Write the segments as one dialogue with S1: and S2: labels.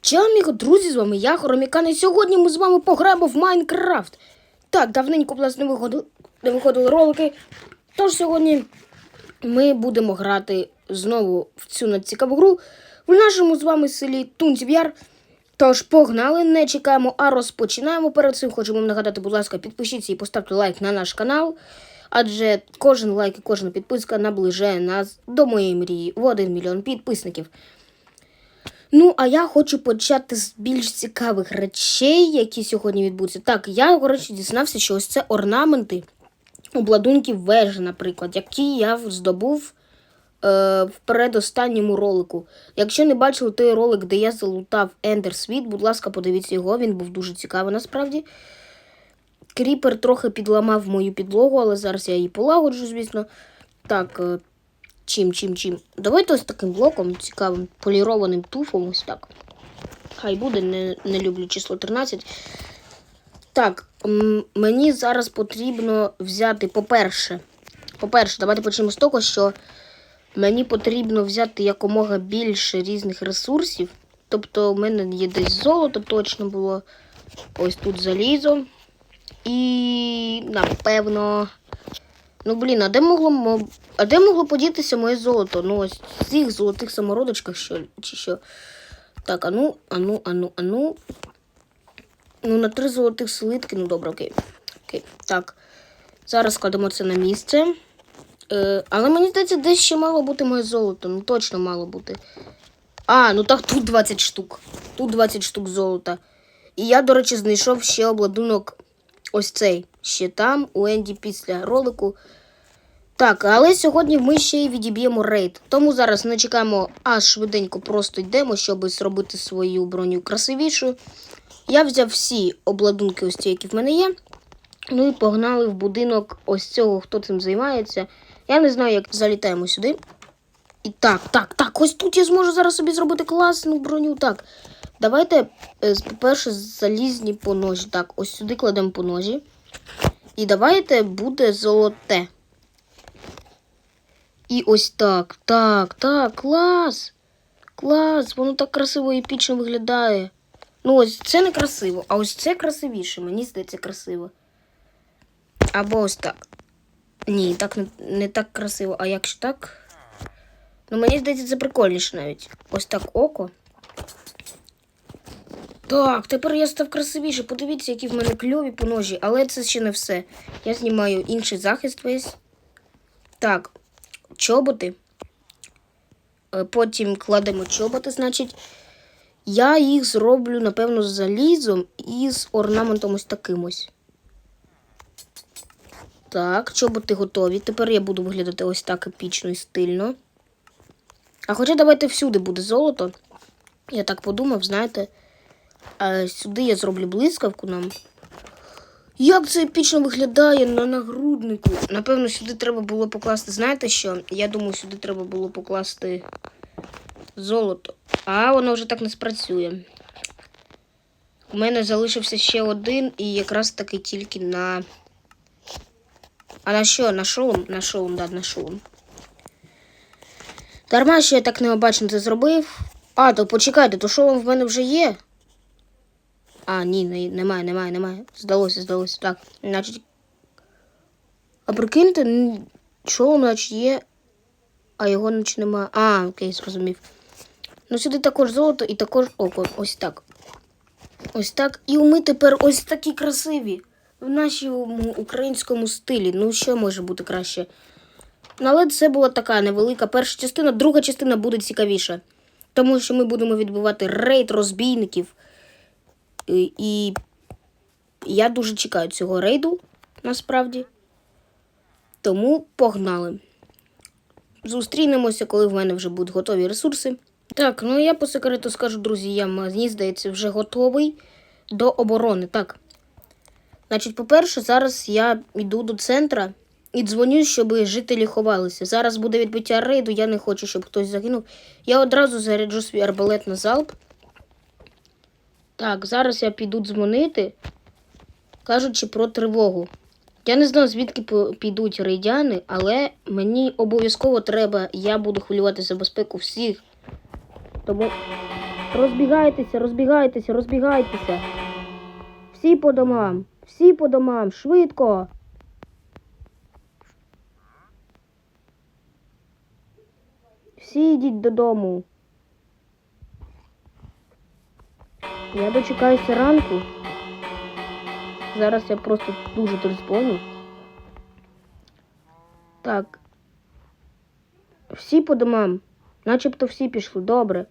S1: Чао, аміго, друзі, з вами я, Хоромікан, і сьогодні ми з вами пограємо в Майнкрафт. Так, давненько в нас не виходили, не виходили ролики. Тож сьогодні ми будемо грати знову в цю надцікаву гру в нашому з вами селі Тунців'яр. Тож погнали, не чекаємо, а розпочинаємо. Перед цим хочемо вам нагадати, будь ласка, підпишіться і поставте лайк на наш канал. Адже кожен лайк і кожна підписка наближає нас до моєї мрії в 1 мільйон підписників. Ну, а я хочу почати з більш цікавих речей, які сьогодні відбудуться. Так, я, коротше, дізнався, що ось це орнаменти обладунків вежі, наприклад, які я здобув е, в передостанньому ролику. Якщо не бачили той ролик, де я залутав Ендер Світ, будь ласка, подивіться його, він був дуже цікавий насправді. Кріпер трохи підламав мою підлогу, але зараз я її полагоджу, звісно. Так, е, чим, чим, чим. Давайте ось таким блоком, цікавим, полірованим туфом, ось так. Хай буде, не, не люблю число 13. Так, мені зараз потрібно взяти, по-перше, по-перше, давайте почнемо з того, що мені потрібно взяти якомога більше різних ресурсів. Тобто, в мене є десь золото, точно було. Ось тут залізо. І напевно. Ну, блін, а де могло мо- а де могло подітися моє золото? Ну, ось в цих золотих самородочках що, чи що. Так, ану, ану, ану, ану. Ну, на три золотих слитки, ну добре, окей. Окей. Так. Зараз кладемо це на місце. Е, але мені здається, десь ще мало бути моє золото. Ну, точно мало бути. А, ну так тут 20 штук. Тут 20 штук золота. І я, до речі, знайшов ще обладунок ось цей. Ще там, у Енді після ролику. Так, але сьогодні ми ще й відіб'ємо рейд. Тому зараз не чекаємо, а швиденько просто йдемо, щоб зробити свою броню красивішою. Я взяв всі обладунки, ось ті, які в мене є. Ну і погнали в будинок ось цього, хто цим займається. Я не знаю, як залітаємо сюди. І так, так, так, ось тут я зможу зараз собі зробити класну броню. Так, давайте, е, по-перше, залізні поножі. Так, ось сюди кладемо поножі. І давайте буде золоте. І ось так, так, так, клас. Клас, воно так красиво і епічно виглядає. Ну, ось це не красиво, а ось це красивіше, мені здається, красиво. Або ось так. Ні, так не, не так красиво, а якщо так. Ну, мені здається, це прикольніше навіть. Ось так око. Так, тепер я став красивіше. Подивіться, які в мене кльові поножі, але це ще не все. Я знімаю інший захист весь. Так, чоботи. Е, Потім кладемо чоботи, значить. Я їх зроблю, напевно, з залізом і з орнаментом ось таким ось. Так, чоботи готові. Тепер я буду виглядати ось так епічно і стильно. А хоча давайте всюди буде золото. Я так подумав, знаєте. А сюди я зроблю блискавку нам. Як це епічно виглядає на нагруднику? Напевно, сюди треба було покласти. Знаєте що? Я думаю, сюди треба було покласти золото. А воно вже так не спрацює. У мене залишився ще один і якраз таки тільки на. А на що? На шолом? На шолом, да, на шолом. Дарма, що я так необачно це зробив. А, то почекайте, то шолом в мене вже є. А, ні, не- немає, немає, немає. Здалося, здалося. Так, значить. А прикиньте, н- шолом, значить, є, а його наче немає. А, окей, зрозумів. Ну, сюди також золото і також око. Ось так. Ось так. І ми тепер ось такі красиві. В нашому українському стилі. Ну, що може бути краще? Але це була така невелика перша частина, друга частина буде цікавіша. Тому що ми будемо відбивати рейд розбійників. І, і я дуже чекаю цього рейду, насправді. Тому погнали. Зустрінемося, коли в мене вже будуть готові ресурси. Так, ну я по секрету скажу, друзі, я мені здається, вже готовий до оборони. Так. Значить, по-перше, зараз я йду до центра і дзвоню, щоб жителі ховалися. Зараз буде відбиття рейду, я не хочу, щоб хтось загинув. Я одразу заряджу свій арбалет на залп. Так, зараз я піду дзвонити, кажучи про тривогу. Я не знаю, звідки підуть рейдяни, але мені обов'язково треба, я буду хвилювати за безпеку всіх. Тому Розбігайтеся, розбігайтеся, розбігайтеся. Всі по домам, всі по домам, швидко. Всі йдіть додому. Я дочекаюся ранку. Зараз я просто дуже тризбону. Так. Всі по домам. Начебто всі пішли. Добре.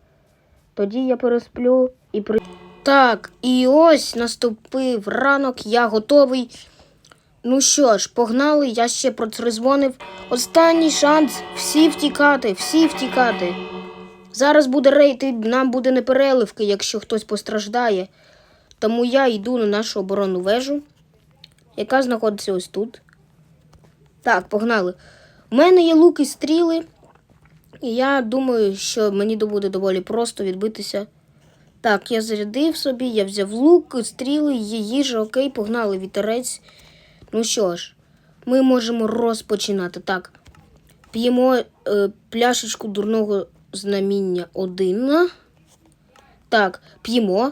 S1: Тоді я пересплю і при. Так, і ось наступив ранок, я готовий. Ну що ж, погнали, я ще протрезвонив. Останній шанс всі втікати, всі втікати. Зараз буде рейд, і нам буде непереливки, якщо хтось постраждає. Тому я йду на нашу оборонну вежу, яка знаходиться ось тут. Так, погнали. У мене є лук і стріли, і я думаю, що мені буде доволі просто відбитися. Так, я зарядив собі, я взяв лук, стріли, є їжа, окей, погнали вітерець. Ну що ж, ми можемо розпочинати. Так, п'ємо е, пляшечку дурного знаміння один. Так, п'ємо.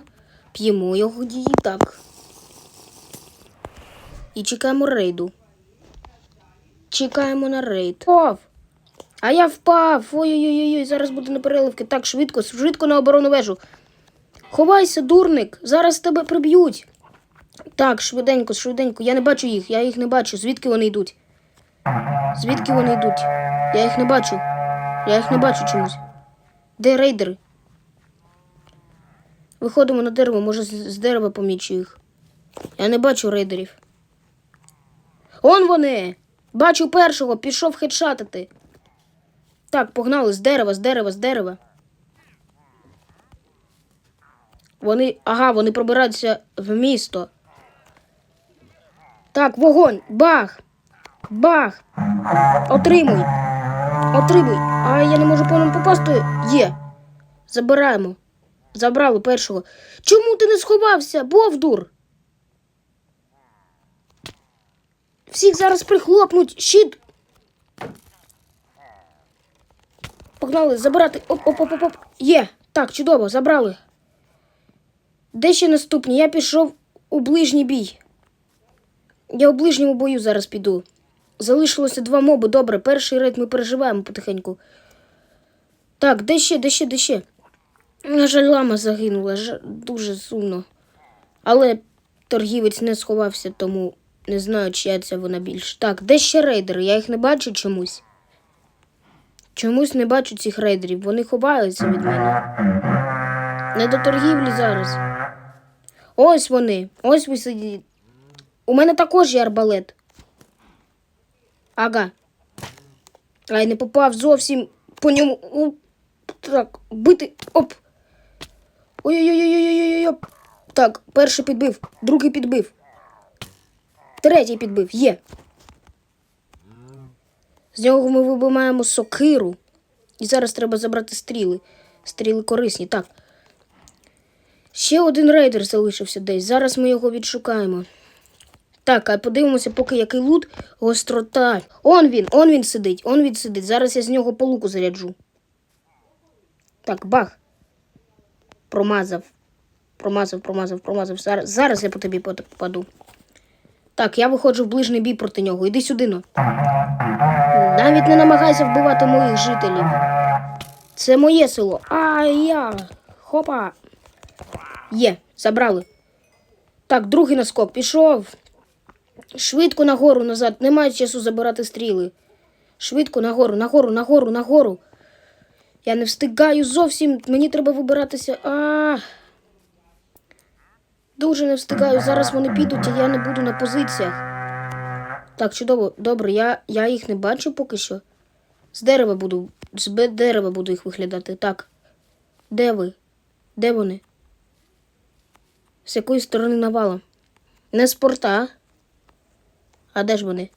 S1: П'ємо його її, так. І чекаємо рейду. Чекаємо на рейд. Впав! А я впав! Ой-ой-ой, зараз буде непереливки. Так, швидко, швидко на оборону вежу. Ховайся, дурник! Зараз тебе приб'ють. Так, швиденько, швиденько. Я не бачу їх, я їх не бачу. Звідки вони йдуть? Звідки вони йдуть? Я їх не бачу. Я їх не бачу чомусь. Де рейдери? Виходимо на дерево, може з, дерева помічу їх. Я не бачу рейдерів. Он вони! Бачу першого, пішов хедшатити. Так, погнали з дерева, з дерева, з дерева. Вони. Ага, вони пробираються в місто. Так, вогонь! Бах! Бах! Отримуй! Отримуй! А я не можу по ньому попасти. Є. Забираємо. Забрали першого. Чому ти не сховався, Бовдур? Всіх зараз прихлопнуть. Щит. Погнали, забирати. Оп-оп-оп-оп. Є. Так, чудово, забрали. Де ще наступні? Я пішов у ближній бій. Я у ближньому бою зараз піду. Залишилося два моби. Добре, перший рейд ми переживаємо потихеньку. Так, де ще, де ще, де ще? На жаль, лама загинула, Ж... дуже сумно. Але торгівець не сховався, тому не знаю, чия це вона більш. Так, де ще рейдери? Я їх не бачу чомусь. Чомусь не бачу цих рейдерів, вони ховаються від мене. Не до торгівлі зараз. Ось вони, ось ви сидіть. У мене також є арбалет. Ага. А я не попав зовсім по ньому. О, Так, бити. Оп. Ой-ой-ой-ой-ой-ой. оп. Так, перший підбив, другий підбив. Третій підбив. Є. З нього ми вибиваємо сокиру. І зараз треба забрати стріли. Стріли корисні. Так. Ще один рейдер залишився десь. Зараз ми його відшукаємо. Так, а подивимося, поки який лут. Гострота. Он він, он він сидить, он він сидить. Зараз я з нього по луку заряджу. Так, бах. Промазав. Промазав, промазав, промазав. Зараз, зараз я по тобі попаду. Так, я виходжу в ближній бій проти нього. Іди сюди но. Навіть не намагайся вбивати моїх жителів. Це моє село. А я. Хопа. Є, забрали. Так, другий наскок пішов. Швидко нагору назад. Немає часу забирати стріли. Швидко нагору, нагору, нагору, нагору. Я не встигаю зовсім. Мені треба вибиратися. А. Дуже не встигаю. Зараз вони підуть, а я не буду на позиціях. Так, чудово, добре, я, я їх не бачу поки що. З дерева буду. З дерева буду їх виглядати. Так. Де ви? Де вони? З якої сторони навала? Не з порта. А де ж вони?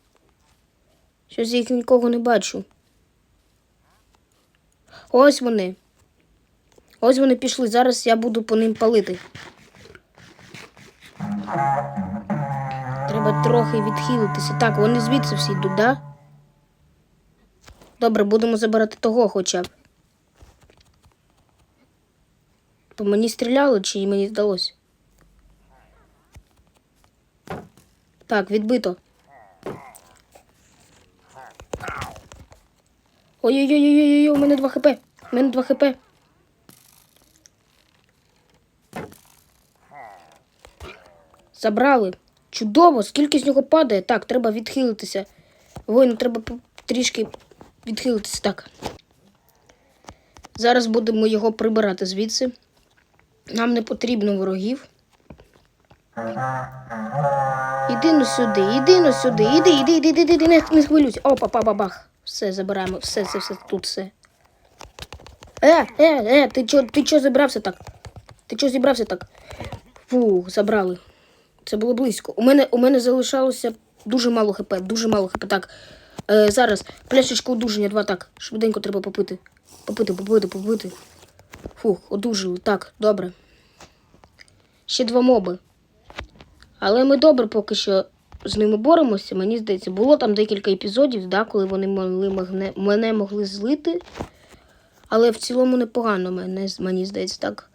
S1: Щось їх нікого не бачу. Ось вони. Ось вони пішли. Зараз я буду по ним палити. Треба трохи відхилитися. Так, вони звідси всі йдуть, да? Добре, будемо забирати того хоча б. По мені стріляли чи мені здалося? Так, відбито. Ой-ой-ой-ой-ой, у мене 2 хп. У мене 2 хп. Забрали. Чудово, скільки з нього падає. Так, треба відхилитися. Воїну, треба трішки відхилитися. Так. Зараз будемо його прибирати звідси. Нам не потрібно ворогів. Іди ну сюди, іди ну сюди, іди, іди, іди, іди, іди, не, не хвилюйся. Опа, па, ба, бах. Все, забираємо, все, все, все, тут все. Е, е, е, ти чо, ти чо зібрався так? Ти чо зібрався так? Фух, забрали. Це було близько. У мене, у мене залишалося дуже мало хп, дуже мало хп. Так, е, зараз пляшечку одужання, два так. Швиденько треба попити. Попити, попити, попити. Фух, одужали. Так, добре. Ще два моби. Але ми добре поки що з ними боремося. Мені здається, було там декілька епізодів, да, коли вони могли мене, могли злити. Але в цілому непогано мене, мені здається, так.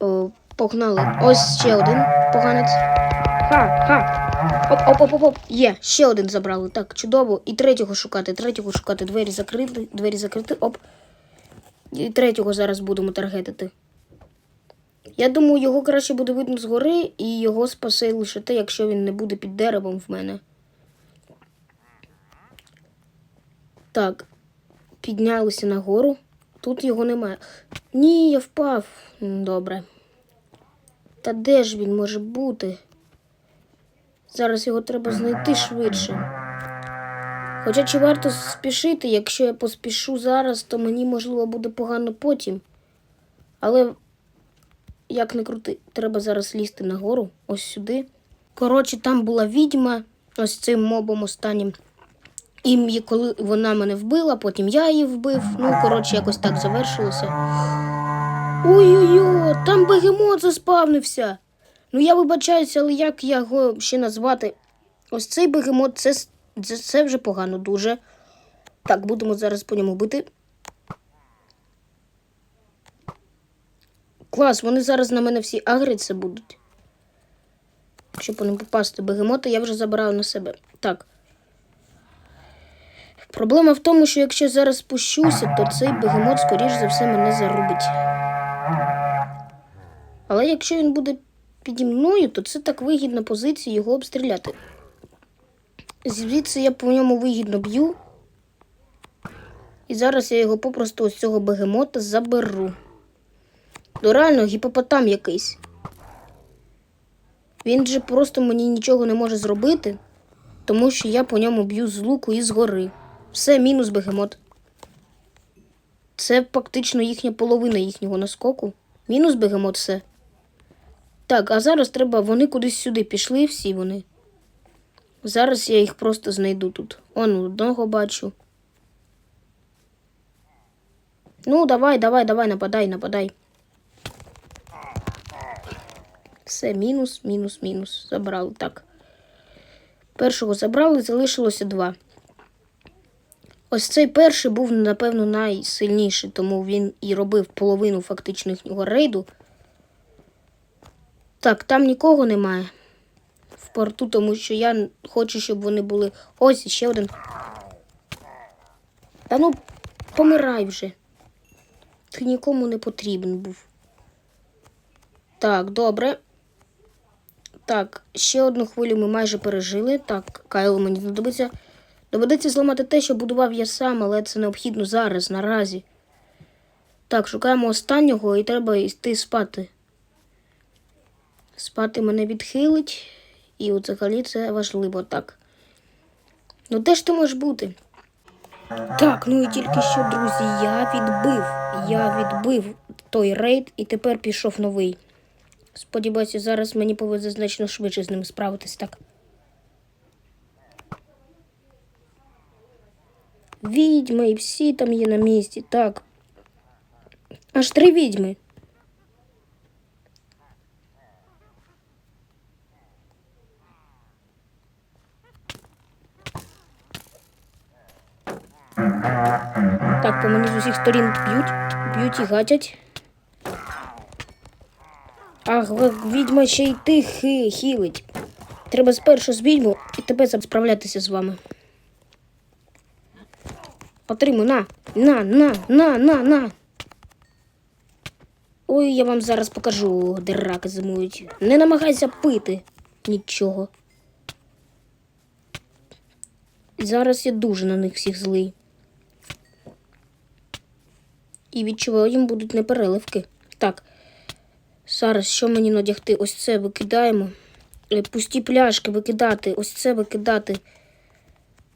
S1: О, погнали. Ось ще один поганець. Ха, ха. Оп, оп, оп, оп, оп. Є, ще один забрали. Так, чудово. І третього шукати, третього шукати. Двері закрити, двері закрити. Оп. І третього зараз будемо таргетити. Я думаю, його краще буде видно згори, і його спасе лише те, якщо він не буде під деревом в мене. Так, піднялися нагору. Тут його немає. Ні, я впав. Добре. Та де ж він може бути? Зараз його треба знайти швидше. Хоча чи варто спішити, якщо я поспішу зараз, то мені можливо буде погано потім. Але як не крути, треба зараз лізти нагору, ось сюди. Коротше, там була відьма, ось цим мобом останнім. І коли вона мене вбила, потім я її вбив. Ну, коротше, якось так завершилося. Ой-ой-ой, там бегемот заспавнився. Ну я вибачаюся, але як його ще назвати? Ось цей бегемот, це, це вже погано дуже. Так, будемо зараз по ньому бити. Клас, вони зараз на мене всі агриться будуть. Щоб ним попасти бегемота, я вже забираю на себе. Так. Проблема в тому, що якщо зараз спущуся, то цей бегемот, скоріш за все, мене зарубить. Але якщо він буде піді мною, то це так вигідна позиція його обстріляти. Звідси я по ньому вигідно б'ю. І зараз я його попросту ось цього бегемота заберу. Ну реально гіпопотам якийсь. Він же просто мені нічого не може зробити, тому що я по ньому б'ю з луку і згори. Все, мінус бегемот. Це фактично їхня половина їхнього наскоку. Мінус бегемот все. Так, а зараз треба. Вони кудись сюди пішли, всі вони. Зараз я їх просто знайду тут. Он одного бачу. Ну, давай, давай, давай, нападай, нападай. Все, мінус, мінус, мінус. Забрали. Так. Першого забрали, залишилося два. Ось цей перший був, напевно, найсильніший, тому він і робив половину фактично їхнього рейду. Так, там нікого немає в порту, тому що я хочу, щоб вони були. Ось ще один. Та ну, помирай вже. Ти нікому не потрібен був. Так, добре. Так, ще одну хвилю ми майже пережили. Так, Кайло мені знадобиться. Доведеться зламати те, що будував я сам, але це необхідно зараз, наразі. Так, шукаємо останнього і треба йти спати. Спати мене відхилить, і взагалі це важливо так. Ну де ж ти можеш бути? Так, ну і тільки що, друзі, я відбив. Я відбив той рейд і тепер пішов новий. Сподіваюся, зараз мені повезе значно швидше з ним справитись так. Відьми і всі там є на місці, так. Аж три відьми. Так, по мені з усіх сторін б'ють, б'ють і гатять. А г- відьма ще й ти хи, хілить. Треба спершу з відьму і тебе справлятися з вами. Отримуй, на, на, на, на, на, на. Ой, я вам зараз покажу, де раки зимують. Не намагайся пити нічого. Зараз я дуже на них всіх злий. І відчуваю, їм будуть непереливки. Так. Зараз що мені надягти? Ось це викидаємо. Е, Пусті пляшки викидати, ось це викидати.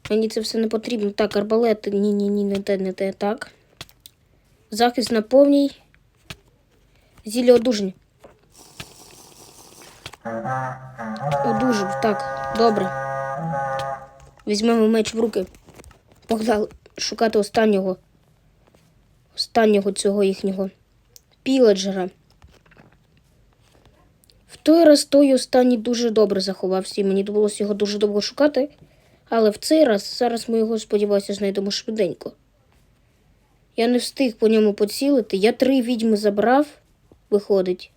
S1: Мені це все не потрібно. Так, арбалети. Ні, ні, не те, не те. Так. Захист на повній. Зілля одужання. Одужав, так, добре. Візьмемо меч в руки. Погнали шукати останнього. Останнього цього їхнього піладжера. Той раз той останній дуже добре заховався, і мені довелося його дуже довго шукати. Але в цей раз зараз ми його, сподіваюся, знайдемо швиденько. Я не встиг по ньому поцілити. Я три відьми забрав, виходить.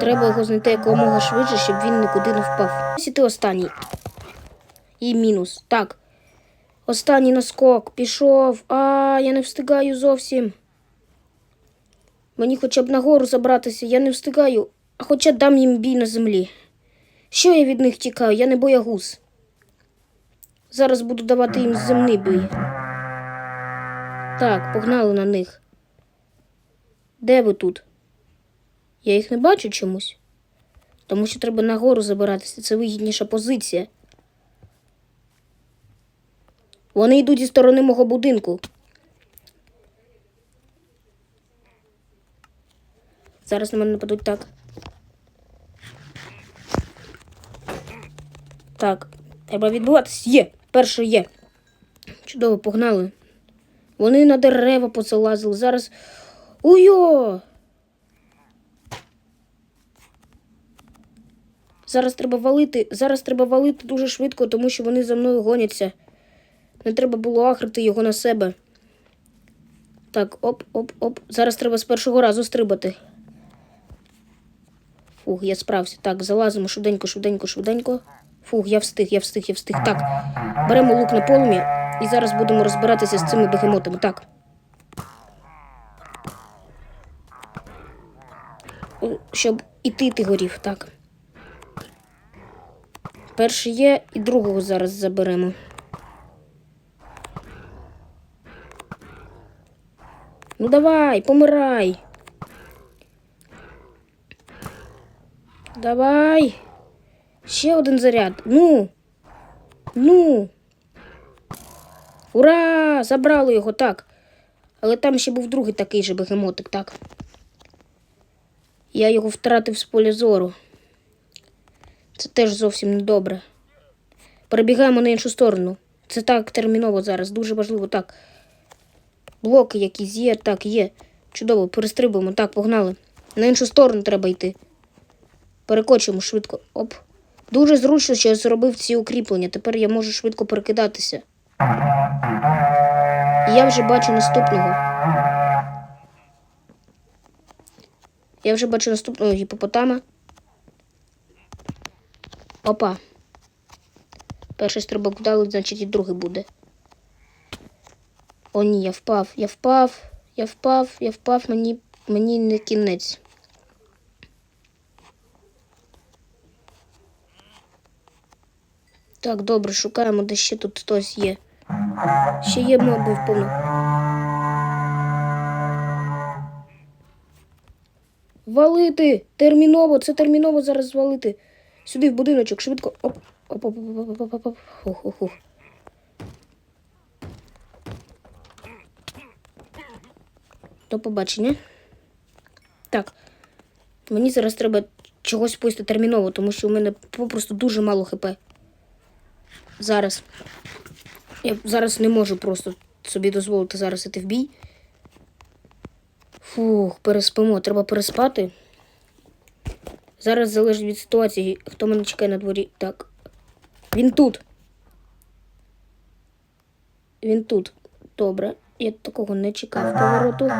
S1: Треба його знайти якомога швидше, щоб він нікуди не впав. Ось і ти останній. І мінус. Так. Останній наскок. Пішов. А, я не встигаю зовсім. Мені хоча б нагору забратися, я не встигаю, а хоча дам їм бій на землі. Що я від них тікаю? Я не боягуз. Зараз буду давати їм земний бій. Так, погнали на них. Де ви тут? Я їх не бачу чомусь. Тому що треба нагору забиратися. Це вигідніша позиція. Вони йдуть зі сторони мого будинку. Зараз на мене нападуть так. Так, треба відбуватись. Є. Перший є. Чудово, погнали. Вони на дерева позалазили. Зараз. Уйо! Зараз треба валити. Зараз треба валити дуже швидко, тому що вони за мною гоняться. Не треба було ахрити його на себе. Так, оп, оп, оп. Зараз треба з першого разу стрибати. Фух, я справся. Так, залазимо швиденько, швиденько, швиденько. Фух, я встиг, я встиг, я встиг. Так. Беремо лук на полум'я і зараз будемо розбиратися з цими бегемотами. Так. Щоб і ти ти горів, так. Перший є, і другого зараз заберемо. Ну давай, помирай. Давай. Ще один заряд. Ну. Ну. Ура! Забрали його, так. Але там ще був другий такий же бегемотик, так. Я його втратив з поля зору. Це теж зовсім не добре. Перебігаємо на іншу сторону. Це так терміново зараз, дуже важливо, так. Блоки якісь є, так, є. Чудово, перестрибуємо. Так, погнали. На іншу сторону треба йти. Перекочуємо швидко. Оп. Дуже зручно, що я зробив ці укріплення. Тепер я можу швидко перекидатися. І я вже бачу наступного. Я вже бачу наступного гіпопотама. Опа. Перший стрибок вдалий, значить і другий буде. О, ні, я впав, я впав, я впав, я впав, мені, мені не кінець. Так, добре, шукаємо, де ще тут хтось є. Ще є моби повно. Валити! Терміново! Це терміново зараз звалити. Сюди в будиночок, швидко. Оп, оп, оп, оп, оп, оп, оп. Хух, хух, хух. До побачення. Так. Мені зараз треба чогось поїсти терміново, тому що у мене попросту дуже мало хп. Зараз. Я зараз не можу просто собі дозволити зараз іти в бій. Фух, переспимо. Треба переспати. Зараз залежить від ситуації, хто мене чекає на дворі. Так. Він тут. Він тут. Добре. Я такого не чекав повороту.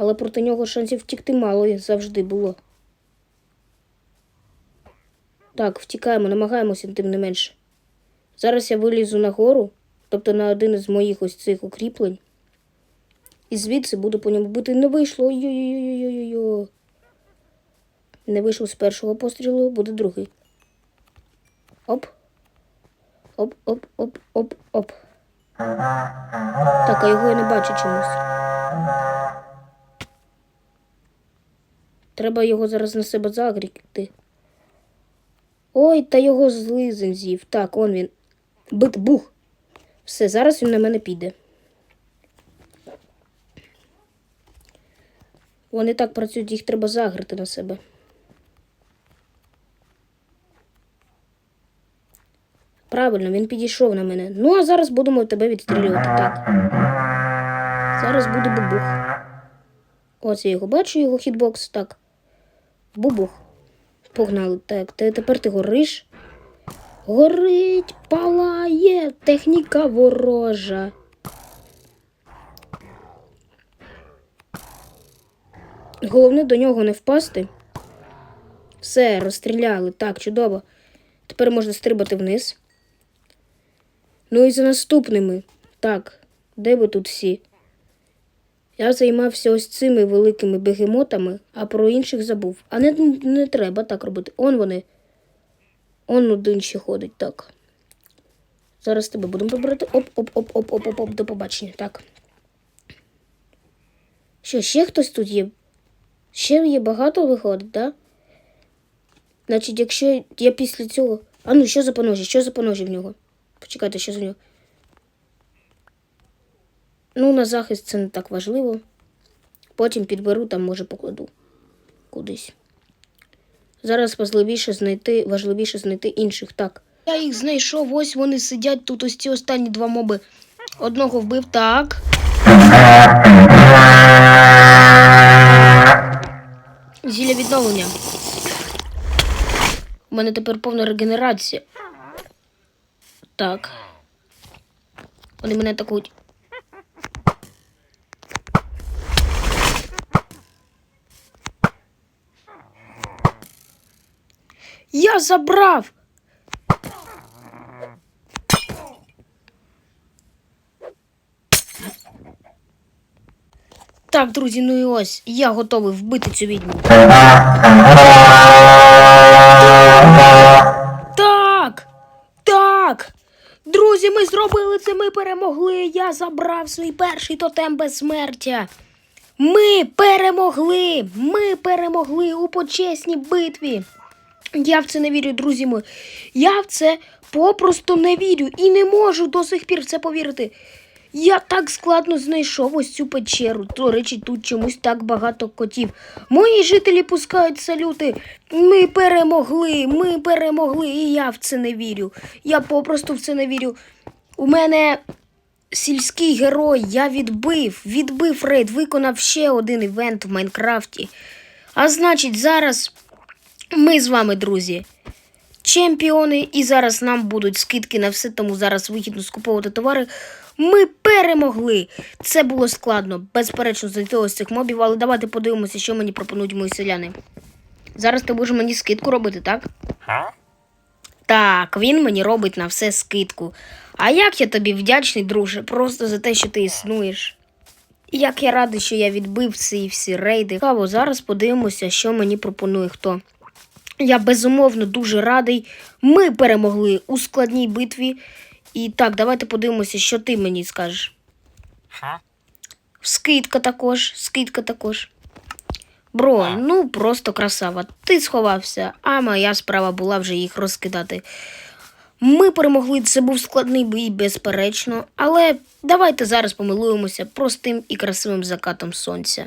S1: але проти нього шансів втікти мало і завжди було. Так, втікаємо, намагаємося, тим не менше. Зараз я вилізу на гору, тобто на один із моїх ось цих укріплень. І звідси буду по ньому бити. Не вийшло. Ой-ой-ой-ой-ой-ой. Не вийшов з першого пострілу, буде другий. Оп. Оп, оп, оп, оп, оп. Так, а його я не бачу чомусь. Треба його зараз на себе загріти. Ой, та його злизень з'їв. Так, он він. Бит, бух. Все, зараз він на мене піде. Вони так працюють, їх треба загрити на себе. Правильно, він підійшов на мене. Ну, а зараз будемо тебе відстрілювати. Так. Зараз буде бубух. Ось я його бачу, його хітбокс. Так. Бубух. Погнали. Так, те- тепер ти гориш. Горить, палає, техніка ворожа. Головне до нього не впасти. Все, розстріляли. Так, чудово. Тепер можна стрибати вниз. Ну і за наступними. Так, де ви тут всі? Я займався ось цими великими бегемотами, а про інших забув. А не, не треба так робити. Он вони. Он один ще ходить, так. Зараз тебе будемо прибирати. Оп, оп, оп, оп, оп, оп, оп, до побачення. Так. Що, ще хтось тут є? Ще є багато виходить, так? Значить, якщо я після цього. А ну, що за поножі? Що за поножі в нього? Почекайте, що за нього. Ну, на захист це не так важливо. Потім підберу, там, може, покладу кудись. Зараз важливіше знайти, важливіше знайти інших. Так. Я їх знайшов, ось вони сидять тут, ось ці останні два моби. Одного вбив, так. Зілля відновлення. У мене тепер повна регенерація. Так. Вони мене атакують. Я забрав. Так, друзі, ну і ось я готовий вбити цю відьму. Так! Так! Друзі, ми зробили це, ми перемогли. Я забрав свій перший тотем безсмертя. Ми перемогли! Ми перемогли у почесній битві. Я в це не вірю, друзі мої. Я в це попросту не вірю і не можу до сих пір в це повірити. Я так складно знайшов ось цю печеру. До речі, тут чомусь так багато котів. Мої жителі пускають салюти. Ми перемогли, ми перемогли, і я в це не вірю. Я попросту в це не вірю. У мене сільський герой, я відбив, відбив рейд, виконав ще один івент в Майнкрафті. А значить, зараз ми з вами, друзі, чемпіони, і зараз нам будуть скидки на все, тому зараз вигідно скуповувати товари. Ми перемогли. Це було складно, безперечно, знайти ось цих мобів, але давайте подивимося, що мені пропонують мої селяни. Зараз ти будеш мені скидку робити, так? Так, він мені робить на все скидку. А як я тобі вдячний, друже, просто за те, що ти існуєш. Як я радий, що я відбив ці всі рейди. Цікаво, зараз подивимося, що мені пропонує хто. Я безумовно дуже радий. Ми перемогли у складній битві. І так, давайте подивимося, що ти мені скажеш. Скидка також, скидка також. Бро, ну просто красава. Ти сховався, а моя справа була вже їх розкидати. Ми перемогли, це був складний бій, безперечно, але давайте зараз помилуємося простим і красивим закатом сонця.